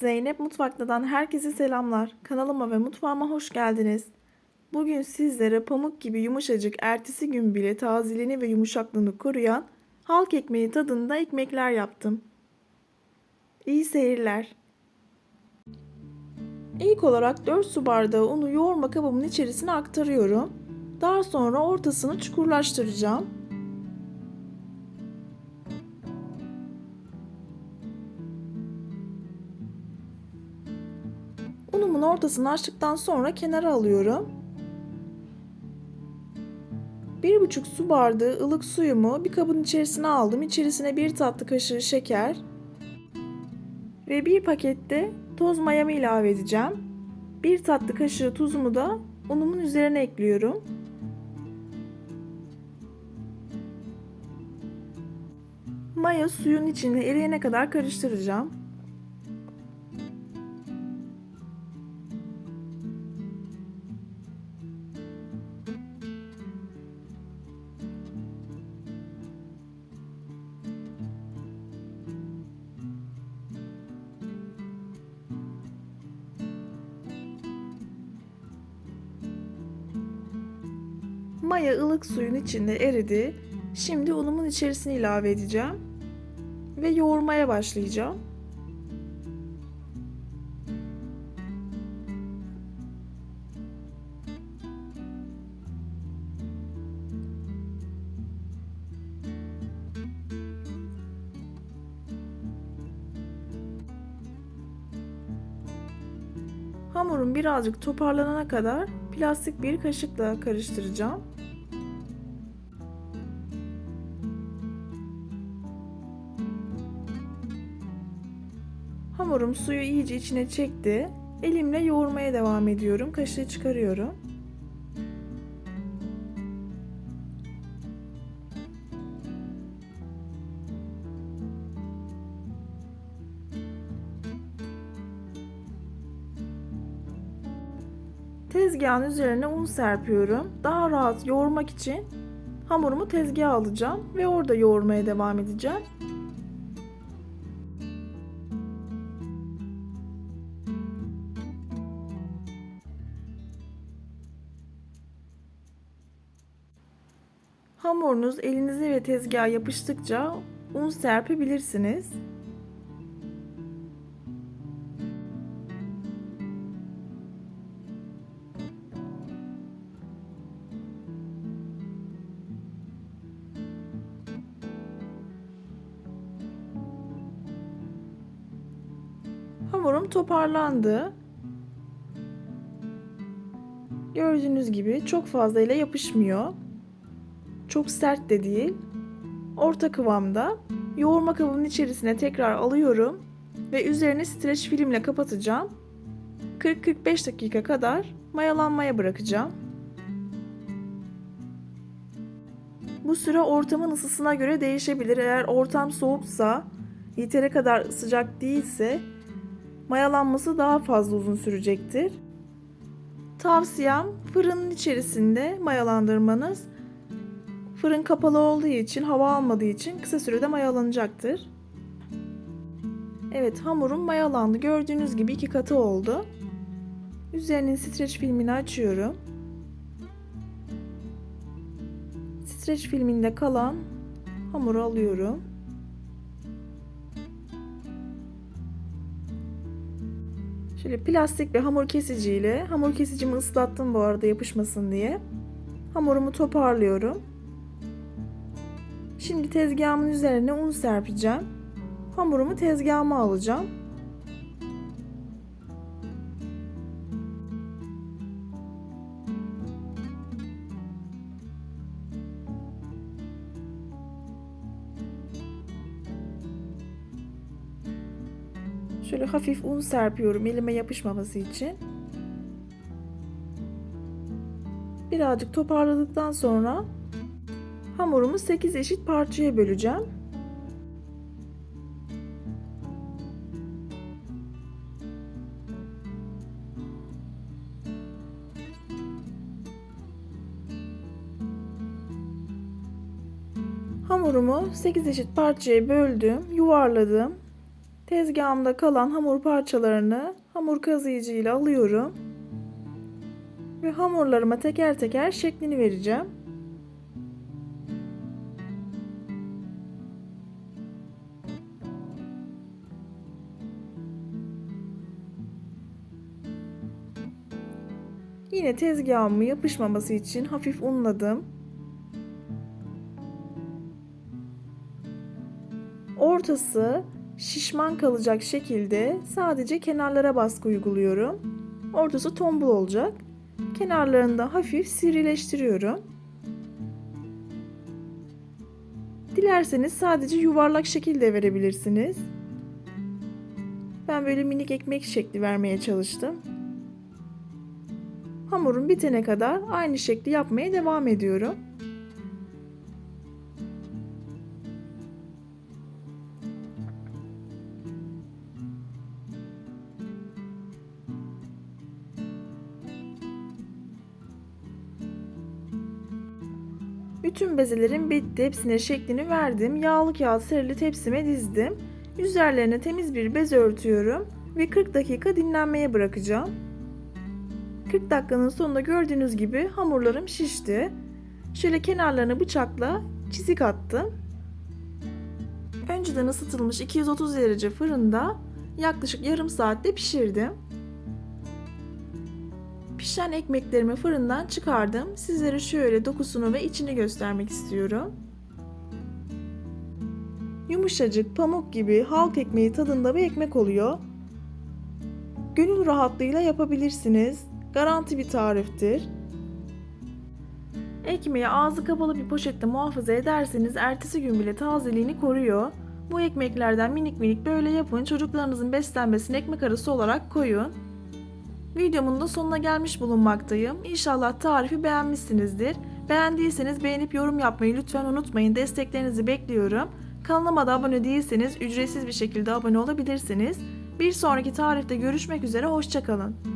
Zeynep Mutfak'tan herkese selamlar. Kanalıma ve mutfağıma hoş geldiniz. Bugün sizlere pamuk gibi yumuşacık ertesi gün bile tazeliğini ve yumuşaklığını koruyan halk ekmeği tadında ekmekler yaptım. İyi seyirler. İlk olarak 4 su bardağı unu yoğurma kabımın içerisine aktarıyorum. Daha sonra ortasını çukurlaştıracağım. Unumun ortasını açtıktan sonra kenara alıyorum. 1,5 su bardağı ılık suyumu bir kabın içerisine aldım. İçerisine 1 tatlı kaşığı şeker ve 1 pakette toz mayamı ilave edeceğim. 1 tatlı kaşığı tuzumu da unumun üzerine ekliyorum. Maya suyun içine eriyene kadar karıştıracağım. Maya ılık suyun içinde eridi. Şimdi unumun içerisine ilave edeceğim ve yoğurmaya başlayacağım. Hamurum birazcık toparlanana kadar plastik bir kaşıkla karıştıracağım. Hamurum suyu iyice içine çekti. Elimle yoğurmaya devam ediyorum. Kaşığı çıkarıyorum. Tezgahın üzerine un serpiyorum. Daha rahat yoğurmak için hamurumu tezgaha alacağım ve orada yoğurmaya devam edeceğim. Hamurunuz elinize ve tezgaha yapıştıkça un serpebilirsiniz. Hamurum toparlandı. Gördüğünüz gibi çok fazla ile yapışmıyor. Çok sert de değil. Orta kıvamda. Yoğurma kabının içerisine tekrar alıyorum ve üzerine streç filmle kapatacağım. 40-45 dakika kadar mayalanmaya bırakacağım. Bu süre ortamın ısısına göre değişebilir. Eğer ortam soğuksa, yeteri kadar sıcak değilse mayalanması daha fazla uzun sürecektir. Tavsiyem fırının içerisinde mayalandırmanız. Fırın kapalı olduğu için, hava almadığı için kısa sürede mayalanacaktır. Evet, hamurum mayalandı. Gördüğünüz gibi iki katı oldu. Üzerinin streç filmini açıyorum. Streç filminde kalan hamuru alıyorum. Şöyle plastik bir hamur kesiciyle, hamur kesicimi ıslattım bu arada yapışmasın diye. Hamurumu toparlıyorum. Şimdi tezgahımın üzerine un serpeceğim. Hamurumu tezgahıma alacağım. Şöyle hafif un serpiyorum elime yapışmaması için. Birazcık toparladıktan sonra hamurumu 8 eşit parçaya böleceğim. Hamurumu 8 eşit parçaya böldüm, yuvarladım. Tezgahımda kalan hamur parçalarını hamur kazıyıcı alıyorum. Ve hamurlarıma teker teker şeklini vereceğim. Yine tezgahımı yapışmaması için hafif unladım. Ortası şişman kalacak şekilde sadece kenarlara baskı uyguluyorum. Ortası tombul olacak. Kenarlarını da hafif sivrileştiriyorum. Dilerseniz sadece yuvarlak şekilde verebilirsiniz. Ben böyle minik ekmek şekli vermeye çalıştım. Hamurum bitene kadar aynı şekli yapmaya devam ediyorum. Bütün bezelerim bitti. Hepsine şeklini verdim. Yağlı kağıt serili tepsime dizdim. Üzerlerine temiz bir bez örtüyorum ve 40 dakika dinlenmeye bırakacağım. 40 dakikanın sonunda gördüğünüz gibi hamurlarım şişti. Şöyle kenarlarını bıçakla çizik attım. Önceden ısıtılmış 230 derece fırında yaklaşık yarım saatte pişirdim. Pişen ekmeklerimi fırından çıkardım. Sizlere şöyle dokusunu ve içini göstermek istiyorum. Yumuşacık, pamuk gibi halk ekmeği tadında bir ekmek oluyor. Gönül rahatlığıyla yapabilirsiniz. Garanti bir tariftir. Ekmeği ağzı kapalı bir poşette muhafaza ederseniz ertesi gün bile tazeliğini koruyor. Bu ekmeklerden minik minik böyle yapın. Çocuklarınızın beslenmesini ekmek arası olarak koyun. Videomun da sonuna gelmiş bulunmaktayım. İnşallah tarifi beğenmişsinizdir. Beğendiyseniz beğenip yorum yapmayı lütfen unutmayın. Desteklerinizi bekliyorum. Kanalıma da abone değilseniz ücretsiz bir şekilde abone olabilirsiniz. Bir sonraki tarifte görüşmek üzere, hoşçakalın.